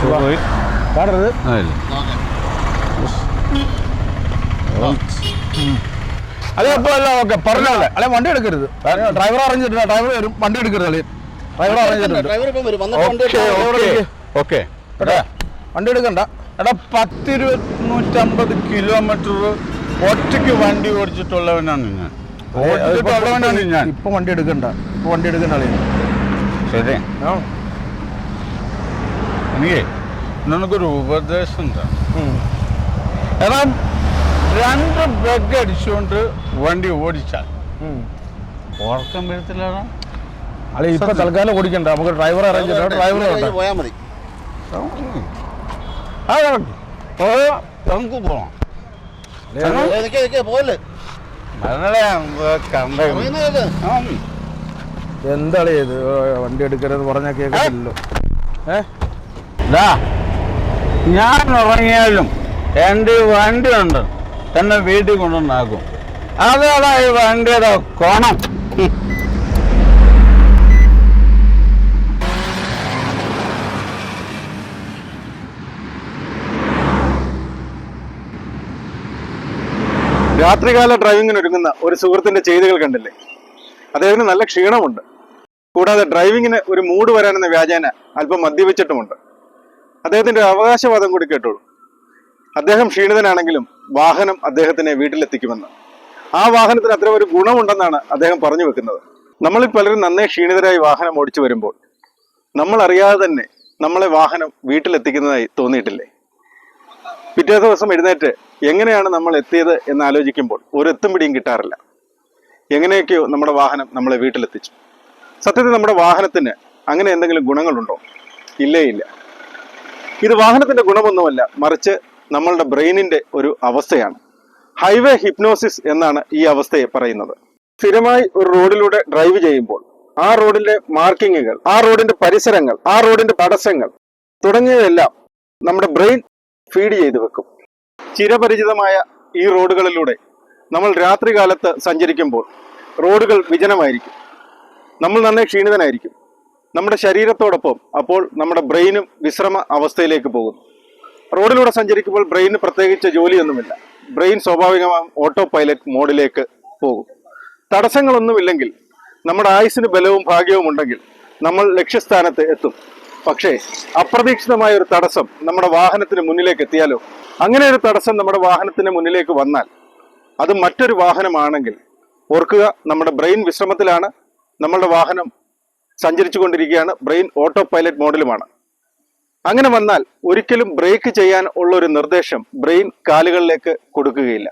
അതില്ല അതെ അപ്പോൾ ഓക്കെ പറഞ്ഞോളെ. അല്ലെ വണ്ടി എടുക്കരുത്. ഡ്രൈവർ അറിഞ്ഞിട്ടില്ല ഡ്രൈവർ വരും വണ്ടി എടുക്കരുത് അല്ലേ ഡ്രൈവർ അറിഞ്ഞിട്ടുണ്ട്. ഡ്രൈവർ ഇപ്പം വരും. വന്നിട്ട് വണ്ടി ഓക്കെ ഓക്കെ ഓക്കെ കേട്ടോ? വണ്ടി എടുക്കണ്ട. എടാ പത്തിരുന്നൂറ്റമ്പത് കിലോമീറ്റർ ഒറ്റയ്ക്ക് വണ്ടി ഓടിച്ചിട്ടുള്ളവനാണ് ഞാൻ. ഓടിച്ചിട്ടുള്ളവനാണ് ഞാൻ. ഇപ്പൊ വണ്ടി എടുക്കണ്ട. ഇപ്പൊ വണ്ടി എടുക്കണ്ട ശരി. എനിക്ക് നിനക്കൊരു ഉപദേശം എന്താ കാരണം രണ്ട് ബ്രഗ് അടിച്ചുകൊണ്ട് വണ്ടി ഓടിച്ചാൽ. ഉറക്കം വരത്തില്ലടാ. അളി ഇപ്പൊ തൽക്കാലം ഓടിക്കണ്ട. നമുക്ക് ഡ്രൈവർ അറേഞ്ച് ചെയ്യണം ഡ്രൈവർ പോയാൽ മതി. നമുക്ക് നിക്ക് പോയല്ലേ എന്താണ് ഇത്? വണ്ടി എടുക്കരുത് പറഞ്ഞാൽ കേൾക്കത്തില്ലല്ലോ. ഏ? ദാ, ഞാൻ ഉറങ്ങിയാലും എന്റെ വണ്ടി ഉണ്ട് എന്നെ വീട്ടിൽ കൊണ്ടുവന്നാക്കും. അതാണ് ഈ വണ്ടിയുടെ കോണം. രാത്രികാല ഡ്രൈവിങ്ങിന് ഒരുങ്ങുന്ന ഒരു സുഹൃത്തിന്റെ ചെയ്തികൾ കണ്ടില്ലേ? അദ്ദേഹത്തിന് നല്ല ക്ഷീണമുണ്ട്. കൂടാതെ ഡ്രൈവിങ്ങിന് ഒരു മൂഡ് വരാനെന്ന വ്യാജേന അല്പം മദ്യപിച്ചിട്ടുമുണ്ട്. അദ്ദേഹത്തിന്റെ അവകാശവാദം കൂടി കേട്ടോളൂ. അദ്ദേഹം ക്ഷീണിതനാണെങ്കിലും വാഹനം അദ്ദേഹത്തിനെ വീട്ടിലെത്തിക്കുമെന്ന്. ആ വാഹനത്തിന് അത്ര ഒരു ഗുണമുണ്ടെന്നാണ് അദ്ദേഹം പറഞ്ഞു വെക്കുന്നത്. നമ്മളിൽ പലരും നന്നേ ക്ഷീണിതരായി വാഹനം ഓടിച്ചു വരുമ്പോൾ നമ്മൾ അറിയാതെ തന്നെ നമ്മളെ വാഹനം വീട്ടിലെത്തിക്കുന്നതായി തോന്നിയിട്ടില്ലേ? പിറ്റേ ദിവസം എഴുന്നേറ്റ് എങ്ങനെയാണ് നമ്മൾ എത്തിയത് എന്ന് ആലോചിക്കുമ്പോൾ ഒരു എത്തും പിടിയും കിട്ടാറില്ല. എങ്ങനെയൊക്കെയോ നമ്മുടെ വാഹനം നമ്മളെ വീട്ടിലെത്തിച്ചു. സത്യത്തിൽ നമ്മുടെ വാഹനത്തിന് അങ്ങനെ എന്തെങ്കിലും ഗുണങ്ങളുണ്ടോ? ഇല്ലേ ഇല്ല. ഇത് വാഹനത്തിന്റെ ഗുണമൊന്നുമല്ല മറിച്ച് നമ്മളുടെ ബ്രെയിനിന്റെ ഒരു അവസ്ഥയാണ്. ഹൈവേ ഹിപ്നോസിസ് എന്നാണ് ഈ അവസ്ഥയെ പറയുന്നത്. സ്ഥിരമായി ഒരു റോഡിലൂടെ ഡ്രൈവ് ചെയ്യുമ്പോൾ ആ റോഡിന്റെ മാർക്കിങ്ങുകൾ ആ റോഡിന്റെ പരിസരങ്ങൾ ആ റോഡിന്റെ തടസ്സങ്ങൾ തുടങ്ങിയവയെല്ലാം നമ്മുടെ ബ്രെയിൻ ഫീഡ് ചെയ്തു വെക്കും. ചിരപരിചിതമായ ഈ റോഡുകളിലൂടെ നമ്മൾ രാത്രികാലത്ത് സഞ്ചരിക്കുമ്പോൾ റോഡുകൾ വിജനമായിരിക്കും. നമ്മൾ നന്നേ ക്ഷീണിതനായിരിക്കും. നമ്മുടെ ശരീരത്തോടൊപ്പം അപ്പോൾ നമ്മുടെ ബ്രെയിനും വിശ്രമ അവസ്ഥയിലേക്ക് പോകും. റോഡിലൂടെ സഞ്ചരിക്കുമ്പോൾ ബ്രെയിന് പ്രത്യേകിച്ച് ജോലിയൊന്നുമില്ല. ബ്രെയിൻ സ്വാഭാവികമായും ഓട്ടോ പൈലറ്റ് മോഡിലേക്ക് പോകും. തടസ്സങ്ങളൊന്നുമില്ലെങ്കിൽ നമ്മുടെ ആയുസിന് ബലവും ഭാഗ്യവും ഉണ്ടെങ്കിൽ നമ്മൾ ലക്ഷ്യസ്ഥാനത്ത് എത്തും. പക്ഷേ അപ്രതീക്ഷിതമായ ഒരു തടസ്സം നമ്മുടെ വാഹനത്തിന് മുന്നിലേക്ക് എത്തിയാലോ? അങ്ങനെ ഒരു തടസ്സം നമ്മുടെ വാഹനത്തിന് മുന്നിലേക്ക് വന്നാൽ അത് മറ്റൊരു വാഹനമാണെങ്കിൽ ഓർക്കുക നമ്മുടെ ബ്രെയിൻ വിശ്രമത്തിലാണ് നമ്മളുടെ വാഹനം സഞ്ചരിച്ചു കൊണ്ടിരിക്കുകയാണ് ബ്രെയിൻ ഓട്ടോ പൈലറ്റ് മോഡലുമാണ്. അങ്ങനെ വന്നാൽ ഒരിക്കലും ബ്രേക്ക് ചെയ്യാൻ ഉള്ള ഒരു നിർദ്ദേശം ബ്രെയിൻ കാലുകളിലേക്ക് കൊടുക്കുകയില്ല.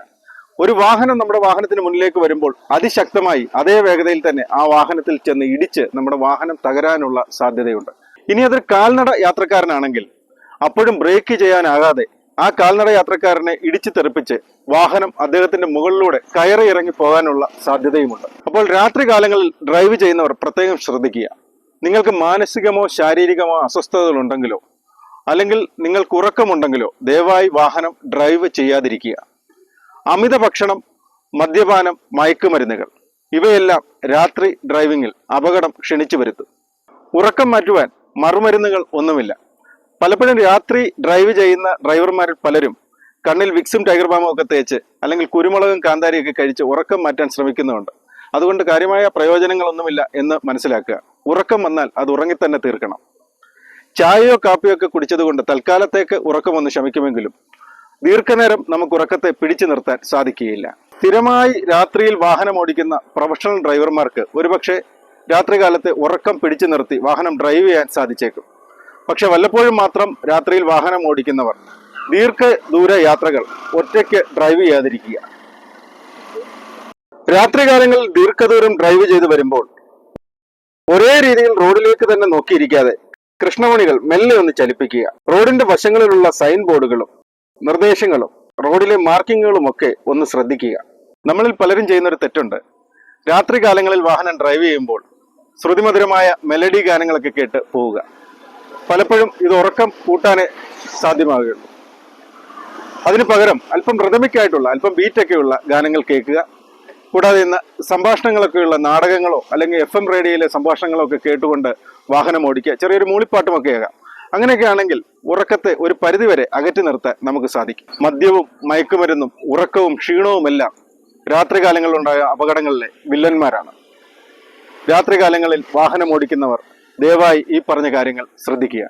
ഒരു വാഹനം നമ്മുടെ വാഹനത്തിന് മുന്നിലേക്ക് വരുമ്പോൾ അതിശക്തമായി അതേ വേഗതയിൽ തന്നെ ആ വാഹനത്തിൽ ചെന്ന് ഇടിച്ച് നമ്മുടെ വാഹനം തകരാനുള്ള സാധ്യതയുണ്ട്. ഇനി അതൊരു കാൽനട യാത്രക്കാരനാണെങ്കിൽ അപ്പോഴും ബ്രേക്ക് ചെയ്യാനാകാതെ ആ കാൽനട യാത്രക്കാരനെ ഇടിച്ചു തെറിപ്പിച്ച് വാഹനം അദ്ദേഹത്തിന്റെ മുകളിലൂടെ കയറി ഇറങ്ങി പോകാനുള്ള സാധ്യതയുമുണ്ട്. അപ്പോൾ രാത്രി കാലങ്ങളിൽ ഡ്രൈവ് ചെയ്യുന്നവർ പ്രത്യേകം ശ്രദ്ധിക്കുക. നിങ്ങൾക്ക് മാനസികമോ ശാരീരികമോ അസ്വസ്ഥതകളുണ്ടെങ്കിലോ അല്ലെങ്കിൽ നിങ്ങൾക്ക് ഉറക്കമുണ്ടെങ്കിലോ ദയവായി വാഹനം ഡ്രൈവ് ചെയ്യാതിരിക്കുക. അമിത ഭക്ഷണം മദ്യപാനം മയക്കുമരുന്നുകൾ ഇവയെല്ലാം രാത്രി ഡ്രൈവിംഗിൽ അപകടം ക്ഷണിച്ചു വരുത്തും. ഉറക്കം മാറ്റുവാൻ മറുമരുന്നുകൾ ഒന്നുമില്ല. പലപ്പോഴും രാത്രി ഡ്രൈവ് ചെയ്യുന്ന ഡ്രൈവർമാരിൽ പലരും കണ്ണിൽ വിക്സും ടൈഗർ ബാമും ഒക്കെ തേച്ച് അല്ലെങ്കിൽ കുരുമുളകും കാന്താരിയൊക്കെ കഴിച്ച് ഉറക്കം മാറ്റാൻ ശ്രമിക്കുന്നുണ്ട്. അതുകൊണ്ട് കാര്യമായ പ്രയോജനങ്ങളൊന്നുമില്ല എന്ന് മനസ്സിലാക്കുക. ഉറക്കം വന്നാൽ അത് ഉറങ്ങി തന്നെ തീർക്കണം. ചായയോ കാപ്പിയോ ഒക്കെ കുടിച്ചതുകൊണ്ട് തൽക്കാലത്തേക്ക് ഉറക്കം ഒന്ന് ശമിക്കുമെങ്കിലും ദീർഘനേരം നമുക്ക് ഉറക്കത്തെ പിടിച്ചു നിർത്താൻ സാധിക്കുകയില്ല. സ്ഥിരമായി രാത്രിയിൽ വാഹനം ഓടിക്കുന്ന പ്രൊഫഷണൽ ഡ്രൈവർമാർക്ക് ഒരുപക്ഷെ രാത്രികാലത്തെ ഉറക്കം പിടിച്ചു നിർത്തി വാഹനം ഡ്രൈവ് ചെയ്യാൻ സാധിച്ചേക്കും. പക്ഷെ വല്ലപ്പോഴും മാത്രം രാത്രിയിൽ വാഹനം ഓടിക്കുന്നവർ ദീർഘ ദൂര യാത്രകൾ ഒറ്റയ്ക്ക് ഡ്രൈവ് ചെയ്യാതിരിക്കുക. രാത്രികാലങ്ങളിൽ ദീർഘദൂരം ഡ്രൈവ് ചെയ്തു വരുമ്പോൾ ഒരേ രീതിയിൽ റോഡിലേക്ക് തന്നെ നോക്കിയിരിക്കാതെ കൃഷ്ണമണികൾ മെല്ലെ ഒന്ന് ചലിപ്പിക്കുക. റോഡിന്റെ വശങ്ങളിലുള്ള സൈൻ ബോർഡുകളും നിർദ്ദേശങ്ങളും റോഡിലെ മാർക്കിങ്ങുകളും ഒക്കെ ഒന്ന് ശ്രദ്ധിക്കുക. നമ്മളിൽ പലരും ചെയ്യുന്ന ഒരു തെറ്റുണ്ട്. രാത്രികാലങ്ങളിൽ വാഹനം ഡ്രൈവ് ചെയ്യുമ്പോൾ ശ്രുതിമധുരമായ മെലഡി ഗാനങ്ങളൊക്കെ കേട്ട് പോവുക. പലപ്പോഴും ഇത് ഉറക്കം കൂട്ടാനേ സാധ്യമാകുകയുള്ളൂ. അതിനു പകരം അല്പം റിതമിക്കായിട്ടുള്ള അല്പം ബീറ്റൊക്കെയുള്ള ഗാനങ്ങൾ കേൾക്കുക. കൂടാതെ ഇന്ന് സംഭാഷണങ്ങളൊക്കെയുള്ള നാടകങ്ങളോ അല്ലെങ്കിൽ എഫ് എം റേഡിയോയിലെ സംഭാഷണങ്ങളോ ഒക്കെ കേട്ടുകൊണ്ട് വാഹനം ഓടിക്കുക ചെറിയൊരു മൂളിപ്പാട്ടുമൊക്കെ ആകാം അങ്ങനെയൊക്കെ ആണെങ്കിൽ ഉറക്കത്തെ ഒരു പരിധിവരെ അകറ്റി നിർത്താൻ നമുക്ക് സാധിക്കും. മദ്യവും മയക്കുമരുന്നും ഉറക്കവും ക്ഷീണവുമെല്ലാം രാത്രികാലങ്ങളിലുണ്ടായ അപകടങ്ങളിലെ വില്ലന്മാരാണ്. രാത്രികാലങ്ങളിൽ വാഹനം ഓടിക്കുന്നവർ ദയവായി ഈ പറഞ്ഞ കാര്യങ്ങൾ ശ്രദ്ധിക്കുക.